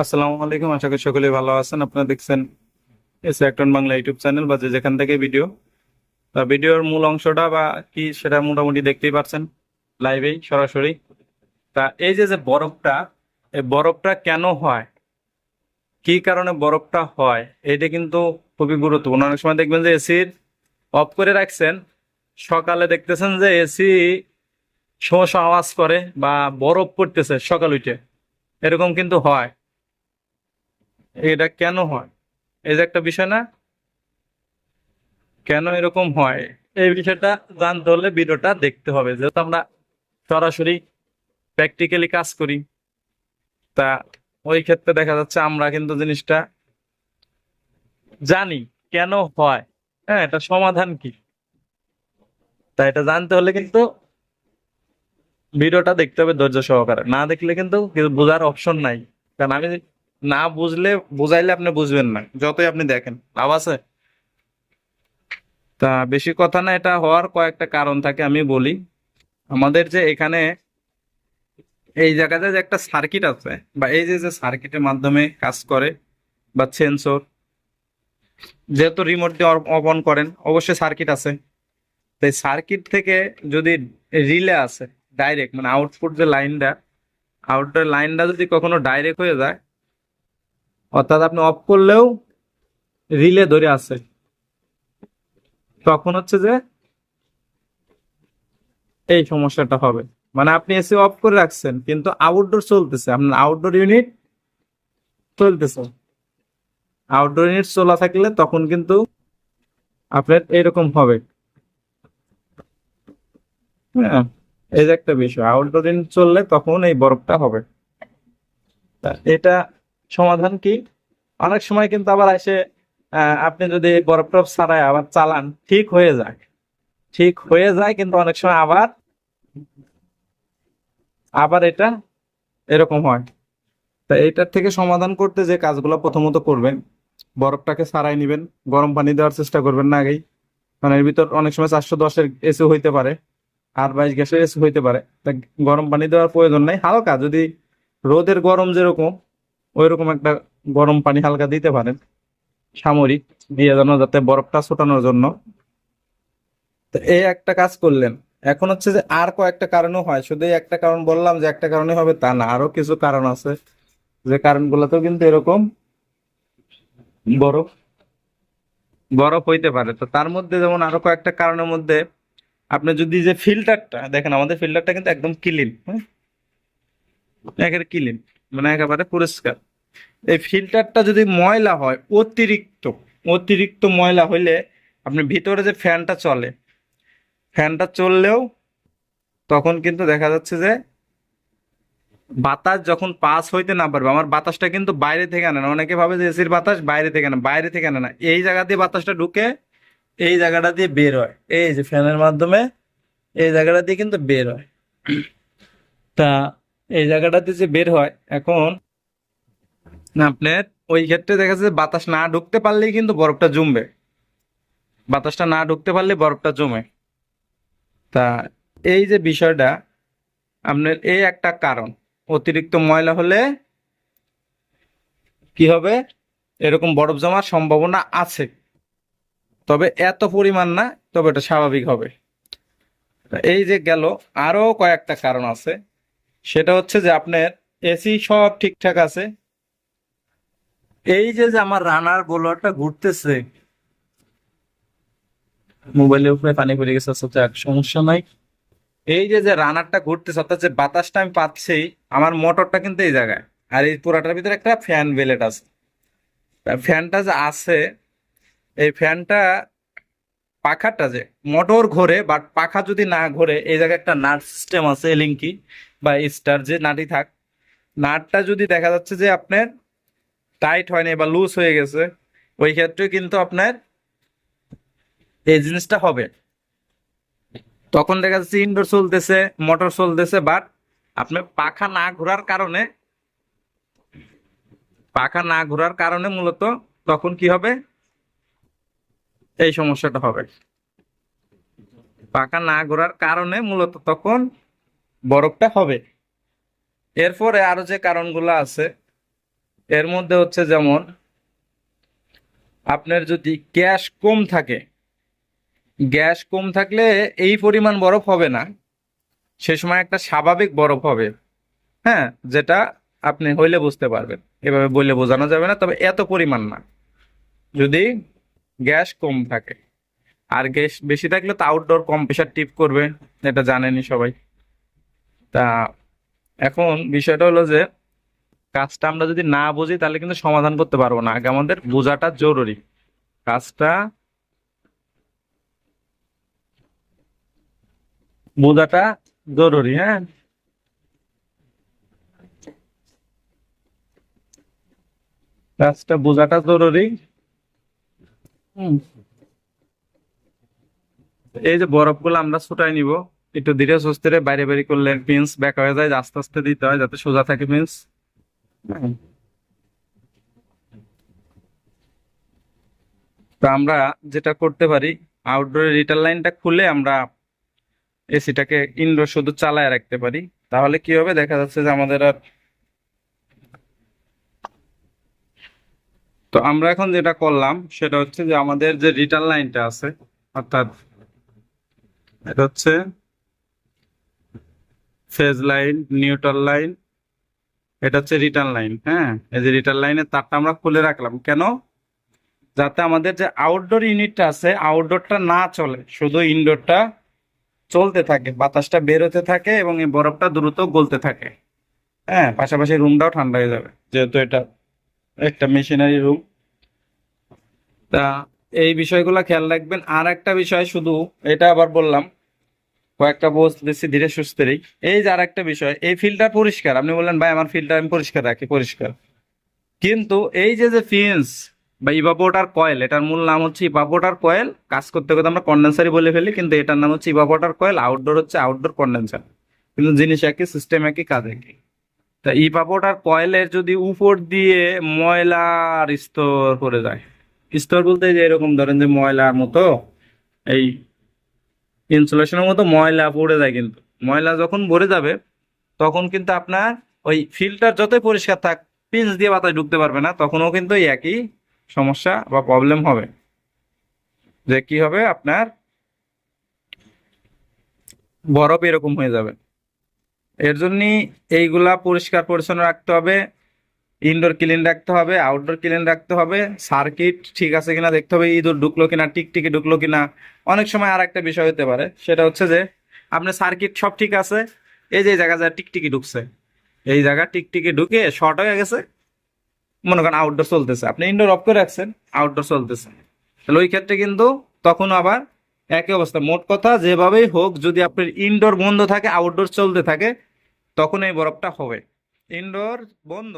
আসসালামু আলাইকুম, আশা করি সকলে ভালো আছেন। আপনারা দেখছেন এস একটন বাংলা ইউটিউব চ্যানেল বা যেখান থেকে ভিডিও। তা ভিডিওর মূল অংশটা বা কি সেটা মোটামুটি দেখতেই পারছেন লাইভেই, সরাসরি। তা এই যে যে বরফটা, এই বরফটা কেন হয়? কি কারণে বরফটা হয়? এটা কিন্তু খুবই গুরুত্বপূর্ণ। অনেক সময় দেখবেন যে এসির অফ করে রাখছেন, সকালে দেখতেছেন যে এসি সমস্যা আওয়াজ করে বা বরফ পড়তেছে সকাল উঠে। এরকম কিন্তু হয়। এটা কেন হয়? এই যে একটা বিষয় না? কেন এরকম হয়? এই বিষয়টা জানতে হলে ভিডিওটা দেখতে হবে। যেহেতু আমরা সরাসরি প্র্যাকটিক্যালি কাজ করি, তা ওই ক্ষেত্রে দেখা যাচ্ছে আমরা কিন্তু জিনিসটা জানি কেন হয়। হ্যাঁ এটা সমাধান কি? তা এটা জানতে হলে কিন্তু ভিডিওটা দেখতে হবে ধৈর্য সহকারে। না দেখলে কিন্তু বোঝার অপশন নাই। কারণ আমি না বুঝলে, বুঝাইলে আপনি বুঝবেন না, যতই আপনি দেখেন। লাভ আছে? তা বেশি কথা না, এটা হওয়ার কয়েকটা কারণ থাকে, আমি বলি। আমাদের যে এখানে এই জায়গাতে যে একটা সার্কিট আছে, বা এই যে যে সার্কিটের মাধ্যমে কাজ করে, বা সেন্সর যেহেতু রিমোট দিয়ে অন করেন, অবশ্যই সার্কিট আছে। তাই সার্কিট থেকে যদি রিলে আছে ডাইরেক্ট মানে আউটপুট যে লাইনটা আউটডোর লাইনটা যদি কখনো ডাইরেক্ট হয়ে যায় অর্থাৎ আপনি অফ করলেও রিলে ধরে আছে। তখন হচ্ছে যে এই সমস্যাটা হবে। মানে আপনি এসি অফ করে রাখছেন, কিন্তু আউটডোর চলতেছে। আপনার আউটডোর ইউনিট চলতেছে। আউটডোর ইউনিট চলা থাকলে তখন কিন্তু আপনার এরকম হবে। হ্যাঁ এই যে একটা বিষয় আউটডোর ইউনিট চললে তখন এই বরফটা হবে। এটা সমাধান কি? অনেক সময় কিন্তু আবার এসে আপনি যদি বরফ টরফ ছাড়াই আবার চালান, ঠিক হয়ে যায়। ঠিক হয়ে যায় কিন্তু অনেক সময় আবার আবার এটা এরকম হয়। তা এইটার থেকে সমাধান করতে যে কাজগুলো প্রথমত করবেন, বরফটাকে ছাড়াই নিবেন, গরম পানি দেওয়ার চেষ্টা করবেন না আগেই। কারণ এর ভিতর অনেক সময় চারশো দশের এসি হইতে পারে, আর বাইশ গ্যাসের এসি হইতে পারে। তা গরম পানি দেওয়ার প্রয়োজন নাই। হালকা যদি রোদের গরম যেরকম ওই রকম একটা গরম পানি হালকা দিতে পারেন, সামরিক, দিয়ে যেন যাতে বরফটা ছোটানোর জন্য। তো এই একটা কাজ করলেন। এখন হচ্ছে যে আর কয়েকটা কারণও হয়। শুধু একটা কারণ বললাম যে একটা কারণে হবে তা না, আরও কিছু কারণ আছে। যে কারণগুলোতেও কিন্তু এরকম বরফ বরফ হইতে পারে। তো তার মধ্যে যেমন আরও কয়েকটা কারণের মধ্যে আপনি যদি যে ফিল্টারটা, দেখেন আমাদের ফিল্টারটা কিন্তু একদম ক্লিন হ্যাঁ? একেবারে ক্লিন মানে একেবারে পরিষ্কার। এই ফিল্টারটা যদি ময়লা হয়, অতিরিক্ত অতিরিক্ত ময়লা হইলে আপনি ভিতরে যে ফ্যানটা চলে, ফ্যানটা চললেও তখন কিন্তু দেখা যাচ্ছে যে বাতাস যখন পাস হইতে না পারবে, আমার বাতাসটা কিন্তু বাইরে থেকে আনে না। অনেকে ভাবে যে এসির বাতাস বাইরে থেকে আনে, বাইরে থেকে আনে না। এই জায়গা দিয়ে বাতাসটা ঢুকে এই জায়গাটা দিয়ে বের হয়। এই যে ফ্যানের মাধ্যমে এই জায়গাটা দিয়ে কিন্তু বের হয়। তা এই জায়গাটা দিয়ে যে বের হয়, এখন আপনার ওই ক্ষেত্রে দেখা যাচ্ছে বাতাস না ঢুকতে পারলেই কিন্তু বরফটা জমবে। বাতাসটা না ঢুকতে পারলে বরফটা জমে। তা এই যে বিষয়টা, আপনার এই একটা কারণ। অতিরিক্ত ময়লা হলে কি হবে? এরকম বরফ জমার সম্ভাবনা আছে। তবে এত পরিমাণ না, তবে এটা স্বাভাবিক হবে। এই যে গেল আরও কয়েকটা কারণ আছে। সেটা হচ্ছে যে আপনার এসি সব ঠিকঠাক আছে। এই যে যে আমার রানার বোলারটা ঘুরতেছে, মোবাইলের উপরে পানি পড়ে গেছে সমস্যা নাই। এই যে যে রানারটা ঘুরতেছে অর্থাৎ যে বাতাসটা আমি পাচ্ছি, আমার মোটরটা কিন্তু এই জায়গায়। আর এই পুরাটার ভিতরে একটা ফ্যান বেলেট আছে। ফ্যানটা যে আছে, এই ফ্যানটা পাখাটা যে, মোটর ঘোরে, বাট পাখা যদি না ঘোরে, এই জায়গায় একটা নাট সিস্টেম আছে এলিঙ্কি বা স্টার যে নাটি থাক। নাটটা যদি দেখা যাচ্ছে যে আপনার টাইট হয়নি বা লুজ হয়ে গেছে, ওই ক্ষেত্রে কিন্তু আপনার এই জিনিসটা হবে। তখন দেখা যাচ্ছে ইনডোর চলতেছে মোটর চলতেছে বাট আপনার পাখা না ঘোরার কারণে, পাখা না ঘোরার কারণে মূলত তখন কি হবে? এই সমস্যাটা হবে। পাখা না ঘোরার কারণে মূলত তখন বরফটা হবে। এরপরে আরও যে কারণগুলো আছে এর মধ্যে হচ্ছে যেমন, আপনার যদি গ্যাস কম থাকে, গ্যাস কম থাকলে এই পরিমাণ বরফ হবে না। সে সময় একটা স্বাভাবিক বরফ হবে হ্যাঁ যেটা আপনি হইলে বুঝতে পারবেন। এভাবে বললে বোঝানো যাবে না, তবে এত পরিমাণ না। যদি গ্যাস কম থাকে, আর গ্যাস বেশি থাকলে তো আউটডোর কম্প্রেসার টিপ করবে, এটা জানেনই সবাই। তা এখন বিষয়টা হলো যে কাজটা আমরা যদি না বুঝি, তাহলে কিন্তু সমাধান করতে পারব না। আগে আমাদের বোঝাটা জরুরি। কাজটা বোঝাটা জরুরি হ্যাঁ? কাজটা বোঝাটা জরুরি। এই যে বরফগুলো আমরা ছুটাই নিব, একটু ধীরে সুস্থিরে বাইরে বাইরে করলে পিন্স ব্যাক হয়ে যায়, আস্তে আস্তে দিতে হয়, যাতে সোজা থাকে পিন্স তো আমরা যেটা করতে পারি আউটডোরের রিটার লাইনটা খুলে আমরা এসিটাকে ইনডোর শুধু চালায় রাখতে পারি। তাহলে কি হবে? দেখা যাচ্ছে যে আমাদের আর তো আমরা এখন যেটা করলাম, সেটা হচ্ছে যে আমাদের যে রিটার লাইনটা আছে, অর্থাৎ এটা হচ্ছে ফেজ লাইন নিউট্রাল লাইন এটা হচ্ছে রিটার্ন লাইন হ্যাঁ? এই যে রিটার্ন লাইনের তারটা আমরা খুলে রাখলাম। কেন? যাতে আমাদের যে আউটডোর ইউনিটটা আছে আউটডোরটা না চলে, শুধু ইনডোরটা চলতে থাকে, বাতাসটা বেরোতে থাকে এবং এই বরফটা দ্রুত গলতে থাকে। হ্যাঁ পাশাপাশি রুমটাও ঠান্ডা হয়ে যাবে, যেহেতু এটা একটা মেশিনারি রুম তা এই বিষয়গুলো খেয়াল রাখবেন। আর একটা বিষয় শুধু, এটা আবার বললাম কয়েকটা বলতেছি ধীরে সুস্থেরই এই যে আর একটা বিষয়, এই ফিল্টার পরিষ্কার। আপনি বললেন, ভাই, আমার ফিল্টার আমি পরিষ্কার রাখি, পরিষ্কার। কিন্তু এই যে যে ফিন্স বা ইভাপোটার কয়েল, এটার মূল নাম হচ্ছে ইভাপোটার কয়েল। কাজ করতে করতে আমরা কন্ডেন্সারই বলে ফেলি, কিন্তু এটার নাম হচ্ছে ইভাপোটার কয়েল। আউটডোর হচ্ছে আউটডোর কন্ডেন্সার কিন্তু জিনিস একই সিস্টেম একই, কাজ একই। তা ইভাপোটার কয়েলের যদি উপর দিয়ে ময়লার স্তর পড়ে যায়। স্তর বলতে যে এরকম ধরেন যে ময়লার মতো, এই ইনসুলেশনের মতো ময়লা পড়ে যায় কিন্তু। ময়লা যখন ভরে যাবে, তখন কিন্তু আপনার ওই ফিল্টার যতই পরিষ্কার থাক পিঞ্চ দিয়ে বাতাস ঢুকতে পারবে না, তখনও কিন্তু একই সমস্যা বা প্রবলেম হবে। যে কি হবে? আপনার বরফ এরকম হয়ে যাবে। এর জন্য এইগুলা পরিষ্কার পরিচ্ছন্ন রাখতে হবে। ইনডোর ক্লিন রাখতে হবে আউটডোর ক্লিন রাখতে হবে সার্কিট ঠিক আছে কিনা দেখতে হবে, ইঁদুর ঢুকলো কিনা, টিকটিকি ঢুকলো কিনা, অনেক সময় আর একটা বিষয় হতে পারে, সেটা হচ্ছে যে আপনার সার্কিট সব ঠিক আছে, এই যে জায়গা যা টিকটিকি ঢুকছে, এই জায়গা টিকটিকি ঢুকে শর্ট হয়ে গেছে, মনে করেন আউটডোর চলতেছে, আপনি ইনডোর অফ করে রাখছেন আউটডোর চলতেছে, তাহলে ওই ক্ষেত্রে কিন্তু তখন আবার একই অবস্থা, মোট কথা যেভাবেই হোক, যদি আপনার ইনডোর বন্ধ থাকে আউটডোর চলতে থাকে, তখন এই বরফটা হবে ইনডোর বন্ধ